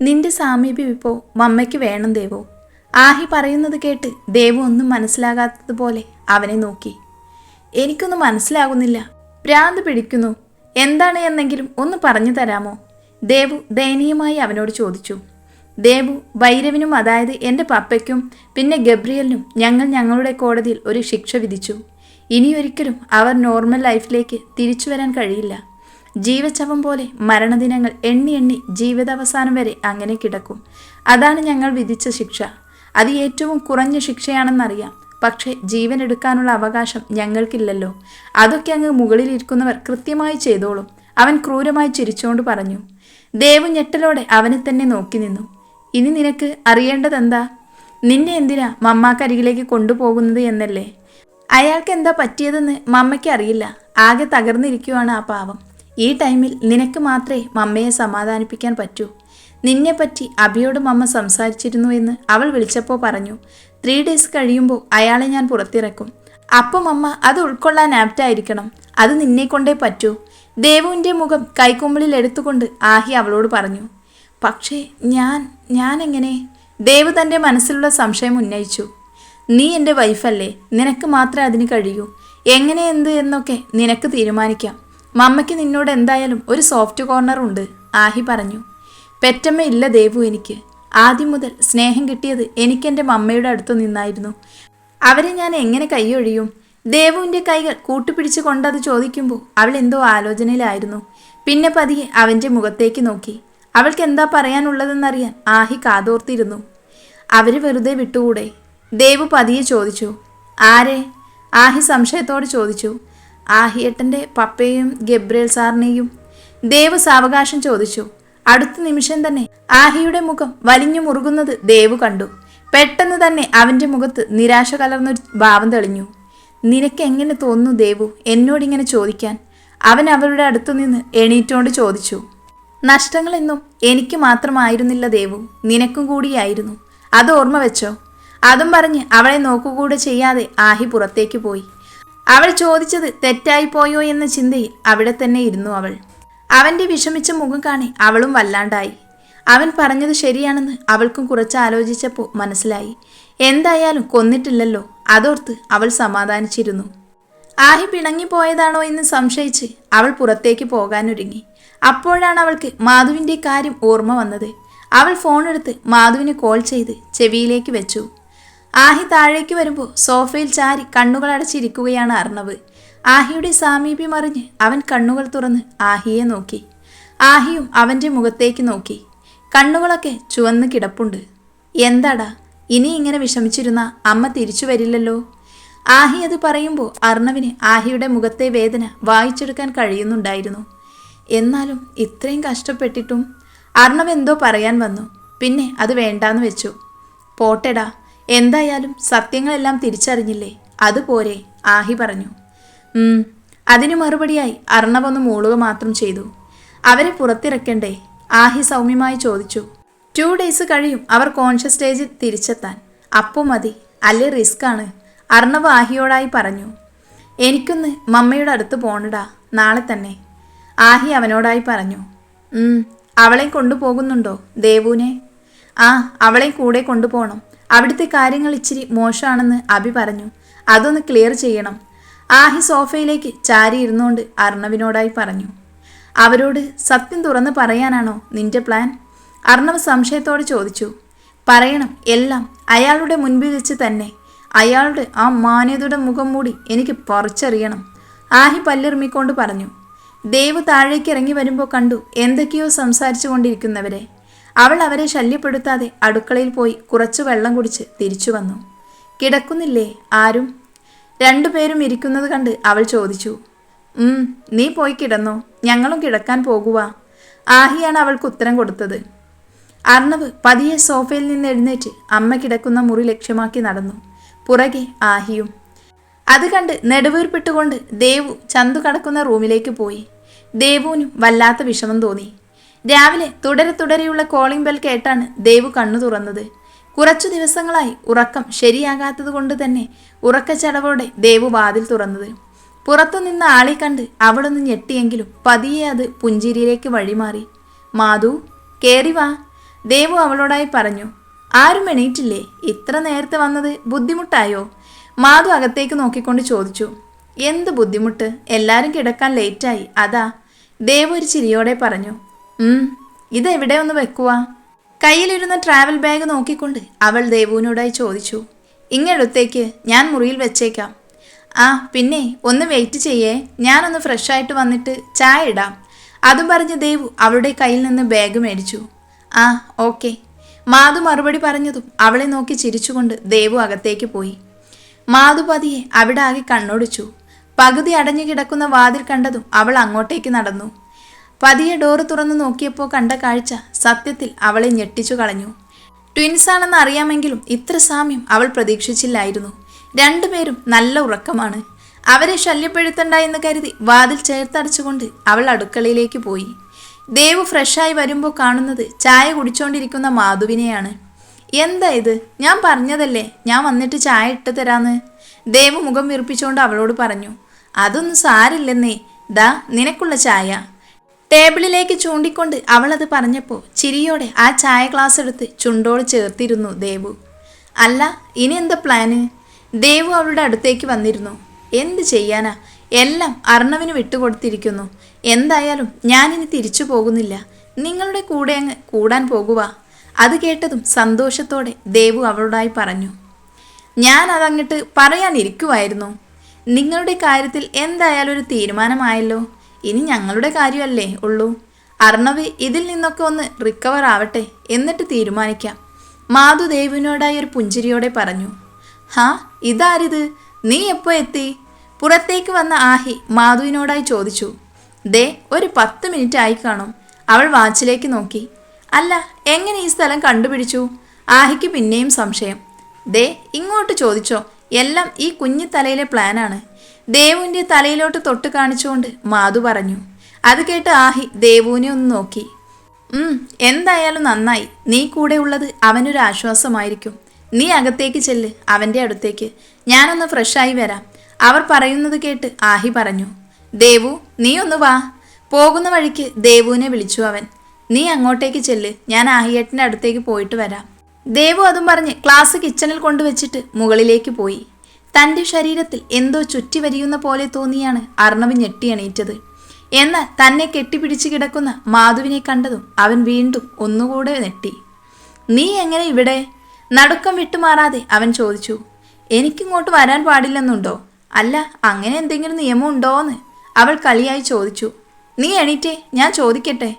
നിന്റെ സാമീപ്യം ഇപ്പോൾ മമ്മയ്ക്ക് വേണം ദേവു? ആഹി പറയുന്നത് കേട്ട് ദേവു ഒന്നും മനസ്സിലാകാത്തതുപോലെ അവനെ നോക്കി. എനിക്കൊന്നും മനസ്സിലാകുന്നില്ല. ഭ്രാന്ത് പിടിക്കുന്നു. എന്താണ് എന്നെങ്കിലും ഒന്ന് പറഞ്ഞു തരാമോ? ദേവു ദയനീയമായി അവനോട് ചോദിച്ചു. ദേവു ഭൈരവിനും അതായത് എന്റെ പപ്പയ്ക്കും പിന്നെ ഗബ്രിയലിനും ഞങ്ങൾ ഞങ്ങളുടെ കോടതിയിൽ ഒരു ശിക്ഷ വിധിച്ചു. ഇനിയൊരിക്കലും അവർ നോർമൽ ലൈഫിലേക്ക് തിരിച്ചു വരാൻ കഴിയില്ല. ജീവച്ചവം പോലെ മരണദിനങ്ങൾ എണ്ണി എണ്ണി ജീവിതാവസാനം വരെ അങ്ങനെ കിടക്കും. അതാണ് ഞങ്ങൾ വിധിച്ച ശിക്ഷ. അത് ഏറ്റവും കുറഞ്ഞ ശിക്ഷയാണെന്നറിയാം. പക്ഷേ ജീവൻ എടുക്കാനുള്ള അവകാശം ഞങ്ങൾക്കില്ലല്ലോ. അതൊക്കെ അങ്ങ് മുകളിലിരിക്കുന്നവർ കൃത്യമായി ചെയ്തോളും. അവൻ ക്രൂരമായി ചിരിച്ചുകൊണ്ട് പറഞ്ഞു ദേവു ഞെട്ടലോടെ അവനെ തന്നെ നോക്കി നിന്നു. ഇനി നിനക്ക് അറിയേണ്ടതെന്താ? നിന്നെ എന്തിനാ മമ്മാക്കരികിലേക്ക് കൊണ്ടുപോകുന്നത് എന്നല്ലേ? അയാൾക്ക് എന്താ പറ്റിയതെന്ന് മമ്മയ്ക്ക് അറിയില്ല. ആകെ തകർന്നിരിക്കുവാണ് ആ പാവം. ഈ ടൈമിൽ നിനക്ക് മാത്രമേ മമ്മയെ സമാധാനിപ്പിക്കാൻ പറ്റൂ. നിന്നെപ്പറ്റി അഭിയോട് മമ്മ സംസാരിച്ചിരുന്നു എന്ന് അവൾ വിളിച്ചപ്പോൾ പറഞ്ഞു. ത്രീ ഡേയ്സ് കഴിയുമ്പോൾ അയാളെ ഞാൻ പുറത്തിറക്കും. അപ്പം അമ്മ അത് ഉൾക്കൊള്ളാൻ ആപ്റ്റായിരിക്കണം അത് നിന്നെ കൊണ്ടേ പറ്റൂ. ദേവുവിന്റെ മുഖം കൈക്കുമ്പിളിൽ എടുത്തുകൊണ്ട് ആഹി അവളോട് പറഞ്ഞു. പക്ഷേ ഞാൻ ഞാൻ എങ്ങനെ? ദേവ് തന്റെ മനസ്സിലുള്ള സംശയം ഉന്നയിച്ചു. നീ എന്റെ വൈഫല്ലേ നിനക്ക് മാത്രമേ അതിന് കഴിയൂ. എങ്ങനെ എന്ത് എന്നൊക്കെ നിനക്ക് തീരുമാനിക്കാം. മമ്മയ്ക്ക് നിന്നോട് എന്തായാലും ഒരു സോഫ്റ്റ് കോർണർ ഉണ്ട് ആഹി പറഞ്ഞു. പെറ്റമ്മ ഇല്ല ദേവു എനിക്ക്. ആദ്യം മുതൽ സ്നേഹം കിട്ടിയത് എനിക്കെന്റെ മമ്മയുടെ അടുത്ത് നിന്നായിരുന്നു. അവരെ ഞാൻ എങ്ങനെ കൈയൊഴിയും? ദേവുവിന്റെ കൈകൾ കൂട്ടുപിടിച്ച് കൊണ്ടത് ചോദിക്കുമ്പോൾ അവൾ എന്തോ ആലോചനയിലായിരുന്നു. പിന്നെ പതിയെ അവന്റെ മുഖത്തേക്ക് നോക്കി. അവൾക്ക് എന്താ പറയാനുള്ളതെന്നറിയാൻ ആഹി കാതോർത്തിരുന്നു. അവർ വെറുതെ വിട്ടുകൂടെ? ദേവു പതിയെ ചോദിച്ചു. ആരെ? ആഹി സംശയത്തോട് ചോദിച്ചു. ആഹിയേട്ടന്റെ പപ്പയെയും ഗബ്രേൽ സാറിനെയും. ദേവ് സാവകാശം ചോദിച്ചു. അടുത്ത നിമിഷം തന്നെ ആഹിയുടെ മുഖം വലിഞ്ഞു മുറുകുന്നത് ദേവ് കണ്ടു. പെട്ടെന്ന് തന്നെ അവന്റെ മുഖത്ത് നിരാശ കലർന്നൊരു ഭാവം തെളിഞ്ഞു. നിനക്ക് എങ്ങനെ തോന്നുന്നു ദേവു എന്നോടിങ്ങനെ ചോദിക്കാൻ? അവൻ അവരുടെ അടുത്തു നിന്ന് എണീറ്റോണ്ട് ചോദിച്ചു. നഷ്ടങ്ങളെന്നും എനിക്ക് മാത്രമായിരുന്നില്ല ദേവു നിനക്കും കൂടിയായിരുന്നു. അത് ഓർമ്മ വെച്ചോ അതും പറഞ്ഞ് അവളെ നോക്കുകൂടെ ചെയ്യാതെ ആഹി പുറത്തേക്ക് പോയി. അവൾ ചോദിച്ചത് തെറ്റായി പോയോ എന്ന ചിന്തയിൽ അവിടെ തന്നെ ഇരുന്നു അവൾ. അവന്റെ വിഷമിച്ച മുഖം കാണി അവളും വല്ലാണ്ടായി. അവൻ പറഞ്ഞത് ശരിയാണെന്ന് അവൾക്കും കുറച്ച് ആലോചിച്ചപ്പോൾ മനസ്സിലായി. എന്തായാലും കൊന്നിട്ടില്ലല്ലോ അതോർത്ത് അവൾ സമാധാനിച്ചിരുന്നു. ആഹി പിണങ്ങിപ്പോയതാണോ എന്ന് സംശയിച്ച് അവൾ പുറത്തേക്ക് പോകാനൊരുങ്ങി. അപ്പോഴാണ് അവൾക്ക് മാധുവിന്റെ കാര്യം ഓർമ്മ വന്നത്. അവൾ ഫോണെടുത്ത് മാധുവിന് കോൾ ചെയ്ത് ചെവിയിലേക്ക് വെച്ചു. ആഹി താഴേക്ക് വരുമ്പോൾ സോഫയിൽ ചാരി കണ്ണുകൾ അടച്ചിരിക്കുകയാണ് അർണവ്. ആഹിയുടെ സാമീപ്യം അറിഞ്ഞ് അവൻ കണ്ണുകൾ തുറന്ന് ആഹിയെ നോക്കി. ആഹിയും അവന്റെ മുഖത്തേക്ക് നോക്കി. കണ്ണുകളൊക്കെ ചുവന്ന് കിടപ്പുണ്ട്. എന്താടാ ഇനി ഇങ്ങനെ വിഷമിച്ചിരുന്ന അമ്മ തിരിച്ചു വരില്ലല്ലോ? ആഹി അത് പറയുമ്പോൾ അർണവിന് ആഹിയുടെ മുഖത്തെ വേദന വായിച്ചെടുക്കാൻ കഴിയുന്നുണ്ടായിരുന്നു. എന്നാലും ഇത്രയും കഷ്ടപ്പെട്ടിട്ടും അർണവ് എന്തോ പറയാൻ വന്നു. പിന്നെ അത് വേണ്ടാന്ന് വെച്ചു. പോട്ടെടാ എന്തായാലും സത്യങ്ങളെല്ലാം തിരിച്ചറിഞ്ഞില്ലേ? അതുപോരെ ആഹി പറഞ്ഞു. അതിനു മറുപടിയായി അർണവൊന്ന് മൂളുക മാത്രം ചെയ്തു. അവരെ പുറത്തിറക്കണ്ടേ? ആഹി സൗമ്യമായി ചോദിച്ചു. ടു ഡേയ്സ് കഴിയും അവർ കോൺഷ്യസ് സ്റ്റേജിൽ തിരിച്ചെത്താൻ. അപ്പോൾ മതി അല്ലേ റിസ്ക് ആണ്? അർണവ് ആഹിയോടായി പറഞ്ഞു. എനിക്കൊന്ന് മമ്മയുടെ അടുത്ത് പോണടാ നാളെ തന്നെ. ആഹി അവനോടായി പറഞ്ഞു. "ഉം, അവളെ കൊണ്ടുപോകുന്നുണ്ടോ ദേവുനെ ആ അവളെ കൂടെ കൊണ്ടുപോകണം. അവിടുത്തെ കാര്യങ്ങൾ ഇച്ചിരി മോശമാണെന്ന് അഭി പറഞ്ഞു. അതൊന്ന് ക്ലിയർ ചെയ്യണം. ആഹി സോഫയിലേക്ക് ചാരി ഇരുന്നുകൊണ്ട് അർണവിനോടായി പറഞ്ഞു. അവരോട് സത്യം തുറന്ന് പറയാനാണോ നിന്റെ പ്ലാൻ അർണവ് സംശയത്തോടെ ചോദിച്ചു. പറയണം എല്ലാം അയാളുടെ മുൻപിൽ വെച്ച് തന്നെ. അയാളുടെ ആ മാന്യതയുടെ മുഖം മൂടി എനിക്ക് പറിച്ചറിയണം. ആഹി പല്ലിറുമിക്കൊണ്ട് പറഞ്ഞു. ദേവ് താഴേക്ക് ഇറങ്ങി വരുമ്പോൾ കണ്ടു എന്തൊക്കെയോ സംസാരിച്ചു കൊണ്ടിരിക്കുന്നവരെ അവൾ അവരെ ശല്യപ്പെടുത്താതെ അടുക്കളയിൽ പോയി കുറച്ചു വെള്ളം കുടിച്ച് തിരിച്ചു വന്നു. കിടക്കുന്നില്ലേ? ആരും? രണ്ടുപേരും ഇരിക്കുന്നത് കണ്ട് അവൾ ചോദിച്ചു. നീ പോയി കിടന്നോ. ഞങ്ങളും കിടക്കാൻ പോകുക ആഹിയാണ് അവൾക്ക് ഉത്തരം കൊടുത്തത്. അർണവ് പതിയെ സോഫയിൽ നിന്ന് എഴുന്നേറ്റ് അമ്മ കിടക്കുന്ന മുറി ലക്ഷ്യമാക്കി നടന്നു. പുറകെ ആഹിയും. അത് കണ്ട് നെടുവീർപ്പിട്ടുകൊണ്ട് ദേവു ചന്തു കടക്കുന്ന റൂമിലേക്ക് പോയി. ദേവുവിനും വല്ലാത്ത വിഷമം തോന്നി. രാവിലെ തുടരെ തുടരെയുള്ള കോളിംഗ് ബെൽ കേട്ടാണ് ദേവു കണ്ണു തുറന്നത്. കുറച്ചു ദിവസങ്ങളായി ഉറക്കം ശരിയാകാത്തത് കൊണ്ട് തന്നെ ഉറക്കച്ചടവോടെ ദേവു വാതിൽ തുറന്നത്. പുറത്തു നിന്ന് ആളെ കണ്ട് അവളൊന്ന് ഞെട്ടിയെങ്കിലും പതിയെ അത് പുഞ്ചിരിയിലേക്ക് വഴിമാറി. മാധു കേറി വാ ദേവു അവളോടായി പറഞ്ഞു. ആരും എണീറ്റില്ലേ? ഇത്ര നേരത്തെ വന്നത് ബുദ്ധിമുട്ടായോ? മാധു അകത്തേക്ക് നോക്കിക്കൊണ്ട് ചോദിച്ചു. എന്ത് ബുദ്ധിമുട്ട്? എല്ലാവരും കിടക്കാൻ ലേറ്റായി അതാ ദേവു ഒരു ചിരിയോടെ പറഞ്ഞു. ഇതെവിടെ ഒന്ന് വെക്കുവാ? കയ്യിലിരുന്ന ട്രാവൽ ബാഗ് നോക്കിക്കൊണ്ട് അവൾ ദേവുവിനോടായി ചോദിച്ചു. ഇങ്ങടുത്തേക്ക് ഞാൻ മുറിയിൽ വെച്ചേക്കാം. ആ പിന്നെ ഒന്ന് വെയിറ്റ് ചെയ്യേ. ഞാനൊന്ന് ഫ്രഷായിട്ട് വന്നിട്ട് ചായ ഇടാം. അതും പറഞ്ഞ് ദേവു അവളുടെ കയ്യിൽ നിന്ന് ബാഗ് മേടിച്ചു. ആ ഓക്കെ മാധു മറുപടി പറഞ്ഞതും അവളെ നോക്കി ചിരിച്ചുകൊണ്ട് ദേവു അകത്തേക്ക് പോയി. മാധു പതിയെ അവിടെ ആകെ കണ്ണോടിച്ചു. പകുതി അടഞ്ഞു കിടക്കുന്ന വാതിൽ കണ്ടതും അവൾ അങ്ങോട്ടേക്ക് നടന്നു. പതിയെ ഡോറ് തുറന്നു നോക്കിയപ്പോൾ കണ്ട കാഴ്ച സത്യത്തിൽ അവളെ ഞെട്ടിച്ചു കളഞ്ഞു. ട്വിൻസ് ആണെന്ന് അറിയാമെങ്കിലും ഇത്ര സാമ്യം അവൾ പ്രതീക്ഷിച്ചില്ലായിരുന്നു. രണ്ടുപേരും നല്ല ഉറക്കമാണ്. അവരെ ശല്യപ്പെടുത്തണ്ട എന്ന് കരുതി വാതിൽ ചേർത്തടച്ചുകൊണ്ട് അവൾ അടുക്കളയിലേക്ക് പോയി. ദേവ് ഫ്രഷായി വരുമ്പോൾ കാണുന്നത് ചായ കുടിച്ചുകൊണ്ടിരിക്കുന്ന മാധുവിനെയാണ്. എന്താ ഇത്? ഞാൻ പറഞ്ഞതല്ലേ? ഞാൻ വന്നിട്ട് ചായ ഇട്ട് തരാന്ന്? ദേവ് മുഖം വീർപ്പിച്ചുകൊണ്ട് അവളോട് പറഞ്ഞു. അതൊന്നും സാരില്ലെന്നേ. ദാ നിനക്കുള്ള ചായ. ടേബിളിലേക്ക് ചൂണ്ടിക്കൊണ്ട് അവൾ അവളത് പറഞ്ഞപ്പോൾ ചിരിയോടെ ആ ചായ ഗ്ലാസ് എടുത്ത് ചുണ്ടോട് ചേർത്തിരുന്നു ദേവു. അല്ല ഇനി എന്താ പ്ലാന്? ദേവു അവളുടെ അടുത്തേക്ക് വന്നിരുന്നു. എന്ത് ചെയ്യാനാ? എല്ലാം അർണവിന് വിട്ടുകൊടുത്തിരിക്കുന്നു. എന്തായാലും ഞാനിനി തിരിച്ചു പോകുന്നില്ല. നിങ്ങളുടെ കൂടെ അങ്ങ് കൂടാൻ പോകുക അത് കേട്ടതും സന്തോഷത്തോടെ ദേവു അവളോടായി പറഞ്ഞു. ഞാൻ അതങ്ങട്ട് പറയാനിരിക്കുമായിരുന്നു നിങ്ങളുടെ കാര്യത്തിൽ എന്തായാലും ഒരു തീരുമാനമായല്ലോ. ഇനി ഞങ്ങളുടെ കാര്യമല്ലേ ഉള്ളൂ? അർണവ് ഇതിൽ നിന്നൊക്കെ ഒന്ന് റിക്കവർ ആവട്ടെ എന്നിട്ട് തീരുമാനിക്കാം. മാധു ദേവിനോടായി ഒരു പുഞ്ചിരിയോടെ പറഞ്ഞു ഹാ ഇതാരിത്? നീ എപ്പോ എത്തി? പുറത്തേക്ക് വന്ന ആഹി മാധുവിനോടായി ചോദിച്ചു ദേ ഒരു പത്ത് മിനിറ്റ് ആയി കാണും. അവൾ വാച്ചിലേക്ക് നോക്കി. അല്ല എങ്ങനെ ഈ സ്ഥലം കണ്ടുപിടിച്ചു? ആഹിക്ക് പിന്നെയും സംശയം ദേ ഇങ്ങോട്ട് ചോദിച്ചോ എല്ലാം ഈ കുഞ്ഞിത്തലയിലെ പ്ലാനാണ് ദേവുവിന്റെ തലയിലോട്ട് തൊട്ട് കാണിച്ചുകൊണ്ട് മാധു പറഞ്ഞു. അത് കേട്ട് ആഹി ദേവുവിനെ ഒന്ന് നോക്കി. എന്തായാലും നന്നായി. നീ കൂടെ ഉള്ളത് അവനൊരു ആശ്വാസമായിരിക്കും. നീ അകത്തേക്ക് ചെല്ല് അവന്റെ അടുത്തേക്ക്. ഞാനൊന്ന് ഫ്രഷായി വരാം. അവർ പറയുന്നത് കേട്ട് ആഹി പറഞ്ഞു. ദേവു നീ ഒന്ന് വാ. പോകുന്ന വഴിക്ക് ദേവുവിനെ വിളിച്ചു അവൻ. നീ അങ്ങോട്ടേക്ക് ചെല്ല് ഞാൻ ആഹിയേട്ടന്റെ അടുത്തേക്ക് പോയിട്ട് വരാം. ദേവു അതും പറഞ്ഞ് ക്ലാസ് കിച്ചണിൽ കൊണ്ടുവച്ചിട്ട് മുകളിലേക്ക് പോയി. തന്റെ ശരീരത്തിൽ എന്തോ ചുറ്റി വരിയുന്ന പോലെ തോന്നിയാണ് അർണവ് ഞെട്ടിയണീറ്റത് എന്നാൽ തന്നെ കെട്ടിപ്പിടിച്ച് കിടക്കുന്ന മാധുവിനെ കണ്ടതും അവൻ വീണ്ടും ഒന്നുകൂടെ നെട്ടി നീ എങ്ങനെ ഇവിടെ? നടുക്കം വിട്ടുമാറാതെ അവൻ ചോദിച്ചു. എനിക്കിങ്ങോട്ട് വരാൻ പാടില്ലെന്നുണ്ടോ? അല്ല അങ്ങനെ എന്തെങ്കിലും നിയമം ഉണ്ടോന്ന്? അവൾ കളിയായി ചോദിച്ചു. നീ എണീറ്റേ ഞാൻ ചോദിക്കട്ടെ.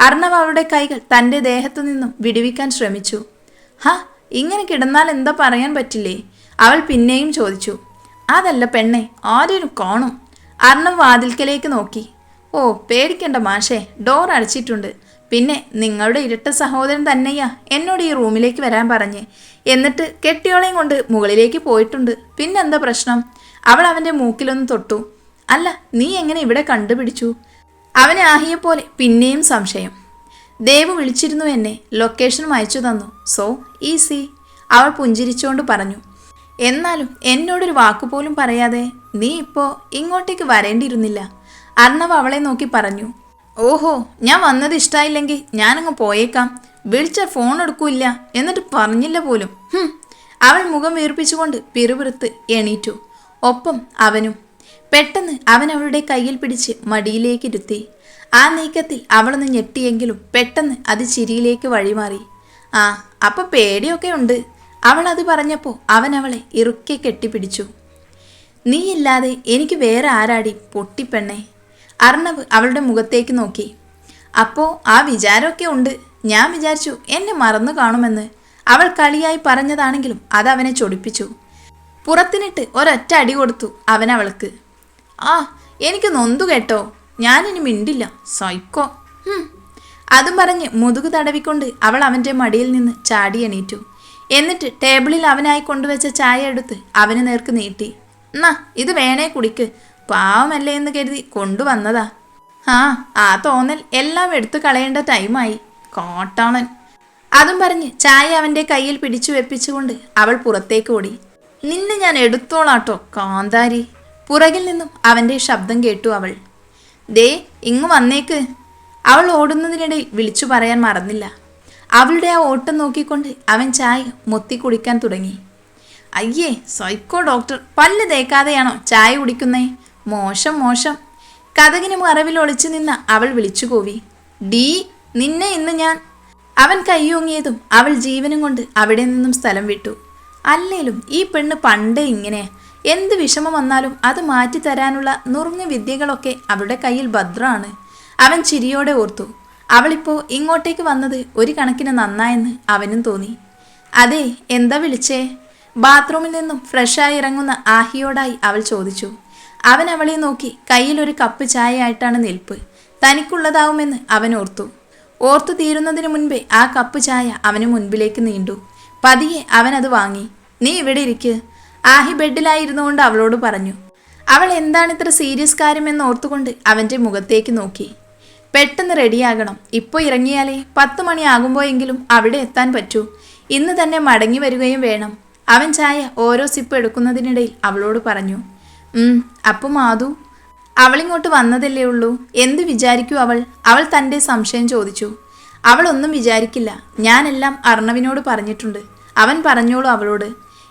അർണവ് അവളുടെ കൈകൾ തന്റെ ദേഹത്തു നിന്നും വിടുവിക്കാൻ ശ്രമിച്ചു. ഹ ഇങ്ങനെ കിടന്നാൽ എന്താ പറയാൻ പറ്റില്ലേ? അവൾ പിന്നെയും ചോദിച്ചു അതല്ല പെണ്ണെ ആരും കോണും? അർണവ് വാതിൽക്കലേക്ക് നോക്കി ഓ പേടിക്കണ്ട മാഷേ ഡോർ അടച്ചിട്ടുണ്ട്. പിന്നെ നിങ്ങളുടെ ഇരട്ട സഹോദരൻ തന്നെയാ എന്നോട് ഈ റൂമിലേക്ക് വരാൻ പറഞ്ഞ്. എന്നിട്ട് കെട്ടിയോളെയും കൊണ്ട് മുകളിലേക്ക് പോയിട്ടുണ്ട്. പിന്നെന്താ പ്രശ്നം? അവൾ അവന്റെ മൂക്കിലൊന്ന് തൊട്ടു അല്ല നീ എങ്ങനെ ഇവിടെ കണ്ടുപിടിച്ചു? അവനെ ആഹിയെപ്പോലെ പിന്നെയും സംശയം. ദേവ് വിളിച്ചിരുന്നു എന്നെ ലൊക്കേഷനും അയച്ചു തന്നു. സോ ഈസി അവൾ പുഞ്ചിരിച്ചുകൊണ്ട് പറഞ്ഞു. എന്നാലും എന്നോടൊരു വാക്കുപോലും പറയാതെ നീ ഇപ്പോ ഇങ്ങോട്ടേക്ക് വരേണ്ടിയിരുന്നില്ല. അർണവ് അവളെ നോക്കി പറഞ്ഞു. ഓഹോ ഞാൻ വന്നത് ഇഷ്ടമായില്ലെങ്കിൽ ഞാനങ്ങ് പോയേക്കാം. വിളിച്ച ഫോൺ എടുക്കൂല്ല എന്നിട്ട് പറഞ്ഞില്ല പോലും. അവൾ മുഖം വീർപ്പിച്ചുകൊണ്ട് പിറുപിറുത്ത് എണീറ്റു. ഒപ്പം അവനും. പെട്ടെന്ന് അവൻ അവളുടെ കയ്യിൽ പിടിച്ച് മടിയിലേക്ക് ഇരുത്തി. ആ നീക്കത്തിൽ അവളൊന്ന് ഞെട്ടിയെങ്കിലും പെട്ടെന്ന് അത് ചിരിയിലേക്ക് വഴിമാറി. ആ അപ്പൊ പേടിയൊക്കെ ഉണ്ട്. അവൾ അത് പറഞ്ഞപ്പോൾ അവൻ അവളെ ഇറുക്കെ കെട്ടിപ്പിടിച്ചു. നീയില്ലാതെ എനിക്ക് വേറെ ആരാടി പൊട്ടിപ്പെണ്ണേ? അർണവ് അവളുടെ മുഖത്തേക്ക് നോക്കി. അപ്പോൾ ആ വിചാരമൊക്കെ ഉണ്ട്. ഞാൻ വിചാരിച്ചു എന്നെ മറന്നു കാണുമെന്ന്. അവൾ കളിയായി പറഞ്ഞതാണെങ്കിലും അത് അവനെ ചൊടിപ്പിച്ചു. പുറത്തിനിട്ട് ഒരൊറ്റ അടി കൊടുത്തു അവൻ അവൾക്ക്. ആ എനിക്ക് നൊന്തു കേട്ടോ. ഞാനിനി മിണ്ടില്ല. സൈക്കോ. അതും പറഞ്ഞ് മുതുകു തടവിക്കൊണ്ട് അവൾ അവന്റെ മടിയിൽ നിന്ന് ചാടി എണീറ്റു. എന്നിട്ട് ടേബിളിൽ അവനായി കൊണ്ടുവച്ച ചായ എടുത്ത് അവന് നേർക്ക് നീട്ടി. എന്നാ ഇത് വേണേ കുടിക്ക്. പാവമല്ലേ എന്ന് കരുതി കൊണ്ടുവന്നതാ. ആ ആ തോന്നൽ എല്ലാം എടുത്തു കളയേണ്ട ടൈമായി. കോട്ടാളൻ അതും പറഞ്ഞ് ചായ അവന്റെ കയ്യിൽ പിടിച്ചു വെപ്പിച്ചുകൊണ്ട് അവൾ പുറത്തേക്ക് ഓടി. നിന്നെ ഞാൻ എടുത്തോളാട്ടോ കാന്താരി. പുറകിൽ നിന്നും അവന്റെ ശബ്ദം കേട്ടു അവൾ. ദേ ഇങ്ങ് വന്നേക്ക്. അവൾ ഓടുന്നതിനിടയിൽ വിളിച്ചു പറയാൻ മറന്നില്ല. അവളുടെ ആ ഓട്ടം നോക്കിക്കൊണ്ട് അവൻ ചായ മുത്തി കുടിക്കാൻ തുടങ്ങി. അയ്യേ സൈക്കോ ഡോക്ടർ പല്ല് തേക്കാതെയാണോ ചായ കുടിക്കുന്നേ? മോശം മോശം. കഥകിന് മറവിൽ ഒളിച്ചു നിന്ന് അവൾ വിളിച്ചു കോവി. ഡീ നിന്നെ ഇന്ന് ഞാൻ അവൻ കൈയോങ്ങിയതും അവൾ ജീവനും കൊണ്ട് അവിടെ നിന്നും സ്ഥലം വിട്ടു. അല്ലേലും ഈ പെണ്ണ് പണ്ടേ ഇങ്ങനെ. എന്ത് വിഷമം വന്നാലും അത് മാറ്റി തരാനുള്ള നുറുങ്ങ് വിദ്യകളൊക്കെ അവളുടെ കയ്യിൽ ഭദ്രമാണ്. അവൻ ചിരിയോടെ ഓർത്തു. അവളിപ്പോ ഇങ്ങോട്ടേക്ക് വന്നത് ഒരു കണക്കിന് നന്നായെന്ന് അവനും തോന്നി. അതെ എന്താ വിളിച്ചേ? ബാത്റൂമിൽ നിന്നും ഫ്രഷായി ഇറങ്ങുന്ന ആഹിയോടായി അവൾ ചോദിച്ചു. അവൻ അവളെ നോക്കി കയ്യിൽ ഒരു കപ്പ് ചായ ആയിട്ടാണ് നിൽപ്പ്. തനിക്കുള്ളതാവുമെന്ന് അവൻ ഓർത്തു. ഓർത്തു തീരുന്നതിന് മുൻപേ ആ കപ്പ് ചായ അവന് മുൻപിലേക്ക് നീണ്ടു. പതിയെ അവൻ അത് വാങ്ങി. നീ ഇവിടെ ഇരിക്ക്. ആഹി ബെഡിലായിരുന്നുകൊണ്ട് അവളോട് പറഞ്ഞു. അവൾ എന്താണ് ഇത്ര സീരിയസ് കാര്യമെന്ന് ഓർത്തുകൊണ്ട് അവന്റെ മുഖത്തേക്ക് നോക്കി. പെട്ടെന്ന് റെഡിയാകണം. ഇപ്പോൾ ഇറങ്ങിയാലേ? പത്ത് മണിയാകുമ്പോഴെങ്കിലും അവിടെ എത്താൻ പറ്റൂ. ഇന്ന് തന്നെ മടങ്ങി വരികയും വേണം. അവൻ ചായ ഓരോ സിപ്പ് എടുക്കുന്നതിനിടയിൽ അവളോട് പറഞ്ഞു അപ്പം മാധു അവളിങ്ങോട്ട് വന്നതല്ലേ ഉള്ളൂ? എന്ത് വിചാരിക്കൂ അവൾ? അവൾ തന്റെ സംശയം ചോദിച്ചു. അവളൊന്നും വിചാരിക്കില്ല. ഞാനെല്ലാം അർണവിനോട് പറഞ്ഞിട്ടുണ്ട്. അവൻ പറഞ്ഞോളൂ അവളോട്.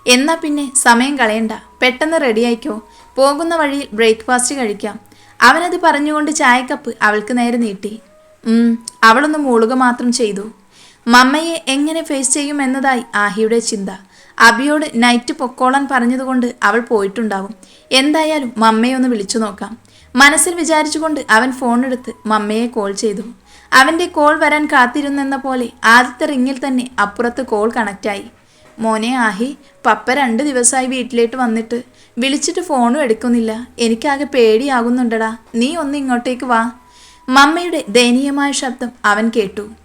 എന്നാ പിന്നെ സമയം കളയണ്ട. പെട്ടെന്ന് റെഡിയായിക്കോ. പോകുന്ന വഴിയിൽ ബ്രേക്ക്ഫാസ്റ്റ് കഴിക്കാം. അവനത് പറഞ്ഞുകൊണ്ട് ചായക്കപ്പ് അവൾക്ക് നേരെ നീട്ടി. അവളൊന്ന് മൂളുക മാത്രം ചെയ്തു. മമ്മയെ എങ്ങനെ ഫേസ് ചെയ്യും എന്നതായി ആഹിയുടെ ചിന്ത. അബിയോട് നൈറ്റ് പൊക്കോളാൻ പറഞ്ഞതുകൊണ്ട് അവൾ പോയിട്ടുണ്ടാവും. എന്തായാലും മമ്മയെ ഒന്ന് വിളിച്ചു നോക്കാം. മനസ്സിൽ വിചാരിച്ചുകൊണ്ട് അവൻ ഫോണെടുത്ത് മമ്മയെ കോൾ ചെയ്തു. അവന്റെ കോൾ വരാൻ കാത്തിരുന്നെന്ന പോലെ ആദ്യത്തെ റിങ്ങിൽ തന്നെ അപ്പുറത്ത് കോൾ കണക്റ്റായി മോനെ ആഹി പപ്പ രണ്ട് ദിവസമായി വീട്ടിലേക്ക് വന്നിട്ട്. വിളിച്ചിട്ട് ഫോണും എടുക്കുന്നില്ല. എനിക്കാകെ പേടിയാകുന്നുണ്ടടാ. നീ ഒന്ന് ഇങ്ങോട്ടേക്ക് വാ. മമ്മയുടെ ദയനീയമായ ശബ്ദം അവൻ കേട്ടു.